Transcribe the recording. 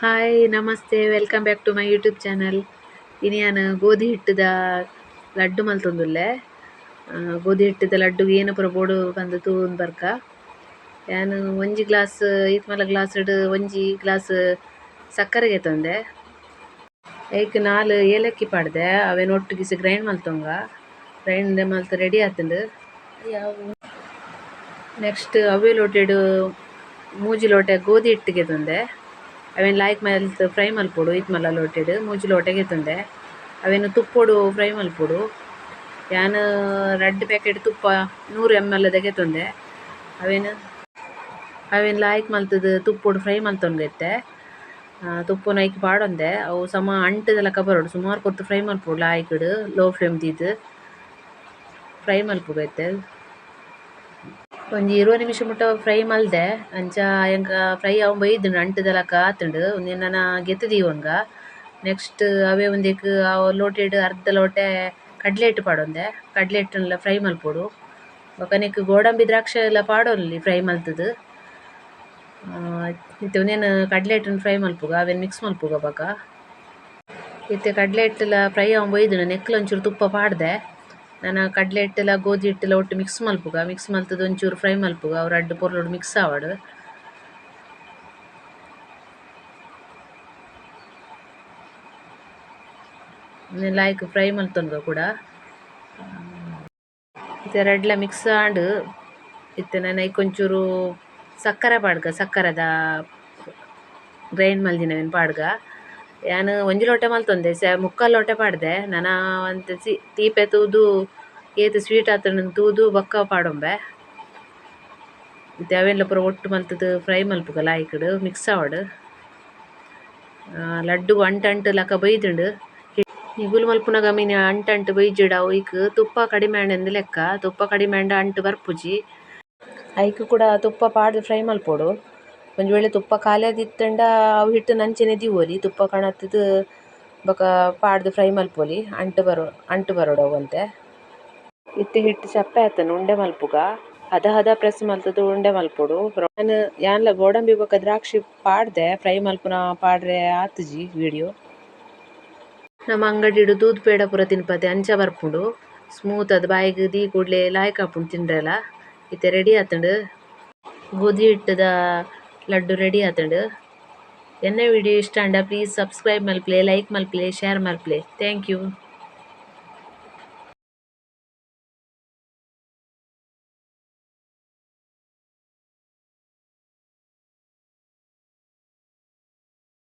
Hi ನಮಸ್ತೆ. Welcome back to my YouTube channel ಇನಿ ನಾನು ಗೋಧಿ ಹಿಟ್ಟದ ಲಡ್ಡು ಮಲ್ತೊಂದುಲ್ಲೆ. ಗೋಧಿ ಹಿಟ್ಟದ ಲಡ್ಡುಗೆ ಏನು ಪೂರ ಬೋಡು ಬಂದು ತೂನ್ ಬರ್ಕ. ಯಾನು ಒಂಜಿ ಗ್ಲಾಸ್, ಈತ್ ಮಲ ಗ್ಲಾಸ್ ಡ್ ಒಂಜಿ ಗ್ಲಾಸ್ ಸಕ್ಕರೆಗೆ ತಂದೆ. ಐಕ್ ನಾಲ್ ಏಲಕ್ಕಿ ಪಾಡ್ದೆ. ಅವೆನ್ ಒಟ್ಟುಗಿಸಿ ಗ್ರೈಂಡ್ ಮಲ್ತೊಂಗ. ಗ್ರೈಂಡ್ ಮಲ್ತ್ ರೆಡಿ ಆತುಂಡು. ನೆಕ್ಸ್ಟ್ ಅವೇ ಲೋಟೆಡ್, ಮೂಜಿ ಲೋಟೆ ಗೋಧಿ ಹಿಟ್ಟಿಗೆ ತಂದೆ. ಅವೆನ್ ಲಾಯ್ಕ್ ಮಲ್ತ್ ಫ್ರೈ ಮಲ್ಪೊಡು ಇತ್ ಮಲ್ಲ ಲೋಟೆಡ್ ಮೂಜಿ ಲೋಟೆಗೆ ತಂದೆ. ಅವೆನ್ ತುಪ್ಪೊಡು ಫ್ರೈ ಮಲ್ಪೊಡು ಯಾನ್ ರಡ್ಡ್ ಪ್ಯಾಕೆಟ್ ತುಪ್ಪ ನೂರು ಎಂ ಎಲ್ ದೆಗೆ ತಂದೆ. ಅವೆನ್ ಅವೆನ್ ಲಾಯ್ಕ್ ಮಲ್ತದ ತುಪ್ಪೊಡು ಫ್ರೈ ಮಲ್ತೊನ್ಗೆತ್ತೆ ತುಪ್ಪುನ ಐಕ್ ಪಾಡೊಂದೆ. ಅವು ಸಮ ಅಂಟದ ಲಕ ಬರೊಡು ಸುಮಾರ್ ಕೊರ್ತು ಫ್ರೈ ಮಲ್ಪೊಡು ಲಾಯ್ಕ್ಡ್ ಲೋ ಫ್ಲೇಮ್ ದೀದ್ ಫ್ರೈ ಮಲ್ಪುಗೈತೆ ಒಂಜಿ ಇರುವೆ ನಿಮಿಷ ಮುಟ್ಟ ಫ್ರೈ ಮಲ್ದೆ, ಅಂಚ ಎಂಕ್ ಫ್ರೈ ಆವೊಂದು ಬೈದ್ಂಡ್ ಅಂಟುದ ಲಕ ಆತುಂಡು ಉಂದೆನ್ ನನ ಗೆತ್ತ್ ನೆಕ್ಸ್ಟ್ ಅವೇ ಉಂದೆಕ್ ಅವು ಲೋಟೆಡ್ ಅರ್ಧ ಲೋಟೆ ಕಡ್ಲೆ ಹಿಟ್ಟು ಪಾಡೊಂದೆ ಕಡ್ಲೆ ಹಿಟ್ಟನ್ಲ ಫ್ರೈ ಮಲ್ಪೊಡು. ಬೊಕ ನೆಕ್ಕ್ ಗೋಡಂಬಿ ದ್ರಾಕ್ಷ ಎಲ್ಲ ಪಾಡೊನ್ಲಿ ಫ್ರೈ ಮಲ್ತುದ್. ಇತ್ತೆ ಉಂದೆನ್ ಕಡ್ಲೆ ಹಿಟ್ಟನ್ ಫ್ರೈ ಮಲ್ಪುಗ, ಅವೆನ್ ಮಿಕ್ಸ್ ಮಲ್ಪುಗ ಬೊಕ. ಇತ್ತೆ ಕಡ್ಲೆ ಹಿಟ್ಟಲ ಫ್ರೈ ಆವೊಂದು ಬೈದ್ಂಡ್ ನೆಕ್ಲ್ ಒಂಚೂರು ತುಪ್ಪ ಪಾಡ್ದೆ. ನನ ಕಡ್ಲೆ ಹಿಟ್ಟಲ ಗೋಧಿ ಹಿಟ್ಟಲ ಒಟ್ಟು ಮಿಕ್ಸ್ ಮಲ್ಪುಗ. ಮಿಕ್ಸ್ ಮಲ್ತದ ಒಂಚೂರು ಫ್ರೈ ಮಲ್ಪುಗ. ಅವು ರಡ್ಡ್ ಪೊರ್ಲುಡು ಮಿಕ್ಸ್ ಆವಡ್ ಲಾಯ್ಕ್ ಫ್ರೈ ಮಲ್ತೊನ್ಗ ಕೂಡ. ಇತ್ತೆ ರಡ್ಲ ಮಿಕ್ಸ್ ಆಂಡು ಇತ್ತೆ ನಾನು ಐಕ್ ಸಕ್ಕರೆ ಪಾಡ್ಗ, ಸಕ್ಕರೆದ ಗ್ರೈಂಡ್ ಮಲ್ದಿನವೇನು ಪಾಡ್ಗ ಯಾನ್ ಒಂಜಿ ಲೋಟೆ ಮಲ್ತೊಂದೆ ಸ ಮುಕ್ಕಾಲ್ ಲೋಟ ಪಾಡ್ದೆ. ನನ ಒಂತೆ ಸಿ, ತೀಪೆ ತೂದು, ಏತ್ ಸ್ವೀಟ್ ಆತುಂಡು ತೂದು, ಬೊಕ್ಕ ಪಾಡೊಂಬೆ. ಇತ್ತೆ ಅವೆನ್ಲ ಪೂರ ಒಟ್ಟು ಮಲ್ತುದು, ಫ್ರೈ ಮಲ್ಪುಗ, ಲಾಯ್ಕ್ಡ್, ಮಿಕ್ಸ್ ಆವಡ್. ಲಡ್ಡು ಅಂಟಂಟ್ ಲಕ್ಕ ಲಕ ಬೈದ್ಂಡ್. ಮಲ್ಪುನ ಮಲ್ಪುನಗ ಮೀನ್ ಅಂಟ್ ಅಂಟ್ ಅವು ಐಕ್ ತುಪ್ಪ ಕಡಿಮೆ ಆಂಡೆಂದು ಲೆಕ್ಕ. ತುಪ್ಪ ಕಡಿಮೆ ಆಂಡ ಅಂಟು ಬರ್ಪುಜಿ. ಐಕ್ ಕೂಡ ತುಪ್ಪ ಪಾಡ್ದ್ ಫ್ರೈ ಮಲ್ಪೊಡು. ಒಂಜಿ ವೇಳೆ ತುಪ್ಪ ಖಾಲಿ ಆದಿತ್ತಂಡ ಅವು ಹಿಟ್ಟ್ ಅಂಚೆನೆ ದೀವೊಲಿ ತುಪ್ಪ ಕಣತುದು ಬೊಕ ಪಾಡ್ದ್ ಫ್ರೈ ಮಲ್ಪೊಲಿ, ಅಂಟ್ ಬರೋ, ಅಂಟ್ ಬರೊಡು ಅವಂತೆ ಇತ್ತೆ ಹಿಟ್ಟು ಚಪ್ಪೆ ಆತುಂಡು ಉಂಡೆ ಮಲ್ಪುಗ. ಹದ ಹದ ಪ್ರೆಸ್ ಮಲ್ತುದು ಉಂಡೆ ಮಲ್ಪೊಡು. ಯಾನ್ ಯಾನ್ಲ ಗೋಡಂಬಿ ಬೊಕ ದ್ರಾಕ್ಷಿ ಪಾಡ್ದೆ, ಫ್ರೈ ಮಲ್ಪುನ ಪಾಡ್ರೆ ಆತುಜಿ ವಿಡಿಯೋ. ನಮ ಅಂಗಡಿಡ್ ದೂದ್ ಪೇಡ ಪೂರ ತಿನ್ಪದೆ ಅಂಚ ಬರ್ಪುಂಡು. ಸ್ಮೂತ್ ಆದ್ ಬಾಯಿಗೆ ದೀ ಕೂಡ್ಲೆ ಲಾಯ್ಕ್ ತಿನ್ರೆಲ ಇತ್ತೆ ರೆಡಿ ಆತುಂಡು. ಗೋಧಿ ಹಿಟ್ಟುದ ಲಡ್ಡು ರೆಡಿ ಆತುಂಡು. ಎನ್ನ ವಿಡಿಯೋ ಇಷ್ಟ ಆಂಡ ಪ್ಲೀಸ್ ಸಬ್ಸ್ಕ್ರೈಬ್ ಮಲ್ಪ್ಲೆ ಲೈಕ್ ಮಲ್ಪ್ಲೇ ಶೇರ್ ಮಲ್ಪ್ಲೇ. Thank you